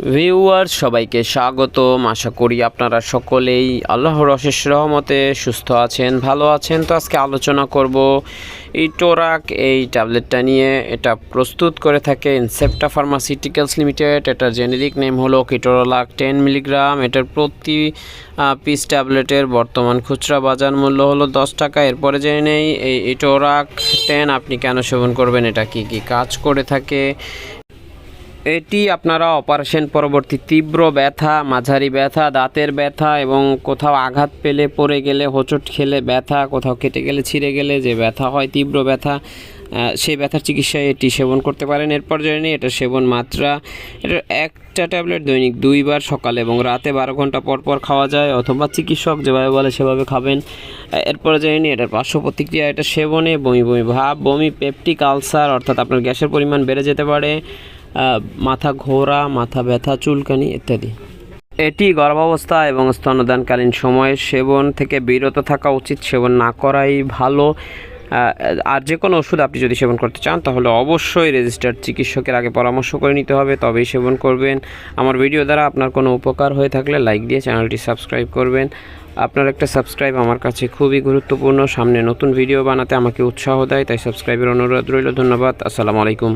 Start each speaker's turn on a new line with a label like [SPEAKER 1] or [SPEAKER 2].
[SPEAKER 1] Viewer সবাইকে স্বাগতম। আশা করি আপনারা সকলেই আল্লাহর অশেষ রহমতে সুস্থ আছেন, ভালো আছেন। তো আজকে আলোচনা করব এই টোরাক এই ট্যাবলেটটা নিয়ে। এটা প্রস্তুত করে থাকে ইনসেপ্টা ফার্মাসিউটিক্যালস লিমিটেড এটার জেনেরিক নেম হলো কিটোরোলাক টেন মিলিগ্রাম। এটার প্রতি পিস ট্যাবলেটের বর্তমান খুচরা বাজার মূল্য হলো দশ টাকা। এরপরে জেনে নেই, এই ইটোরাক টেন আপনি কেন সেবন করবেন? এটা কি কি কাজ করে থাকে? এটি আপনারা অপারেশন পরবর্তী তীব্র ব্যথা, মাঝারি ব্যথা, দাঁতের ব্যথা এবং কোথাও আঘাত পেলে, পড়ে গেলে, হোঁচট খেলে, ব্যথা, কোথাও কেটে গেলে, ছিঁড়ে গেলে, যে ব্যথা হয়, তীব্র ব্যথা সেই ব্যথার চিকিৎসায় এটি সেবন করতে পারেন। এরপর জেনে এটা সেবন মাত্রা। এটার একটা ট্যাবলেট দৈনিক দুইবার, সকালে এবং রাতে বারো ঘণ্টা পর পর খাওয়া যায় অথবা চিকিৎসক যেভাবে বলে সেভাবে খাবেন। এরপর জেনে এটার পার্শ্ব প্রতিক্রিয়া, এটা সেবনে বমি বমি ভাব, বমি, পেপটিক আলসার, অর্থাৎ আপনার গ্যাসের পরিমাণ বেড়ে যেতে পারে। মাথা ঘোরা, মাথা ব্যথা, চুলকানি ইত্যাদি। এটি গর্ভাবস্থা এবং স্তনদানকালীন সময়ে সেবন থেকে বিরত থাকা উচিত, সেবন না করাই ভালো। আর যে কোনো ওষুধ আপনি যদি সেবন করতে চান, তাহলে অবশ্যই রেজিস্টার্ড চিকিৎসকের আগে পরামর্শ করে নিতে হবে, তবেই সেবন করবেন। আমার ভিডিও দ্বারা আপনার কোনো উপকার হয়ে থাকলে লাইক দিয়ে চ্যানেলটি সাবস্ক্রাইব করবেন। আপনার একটা সাবস্ক্রাইব আমার কাছে খুবই গুরুত্বপূর্ণ। সামনে নতুন ভিডিও বানাতে আমাকে উৎসাহ দেয়, তাই সাবস্ক্রাইবের অনুরোধ রইল। ধন্যবাদ, আসসালামু আলাইকুম।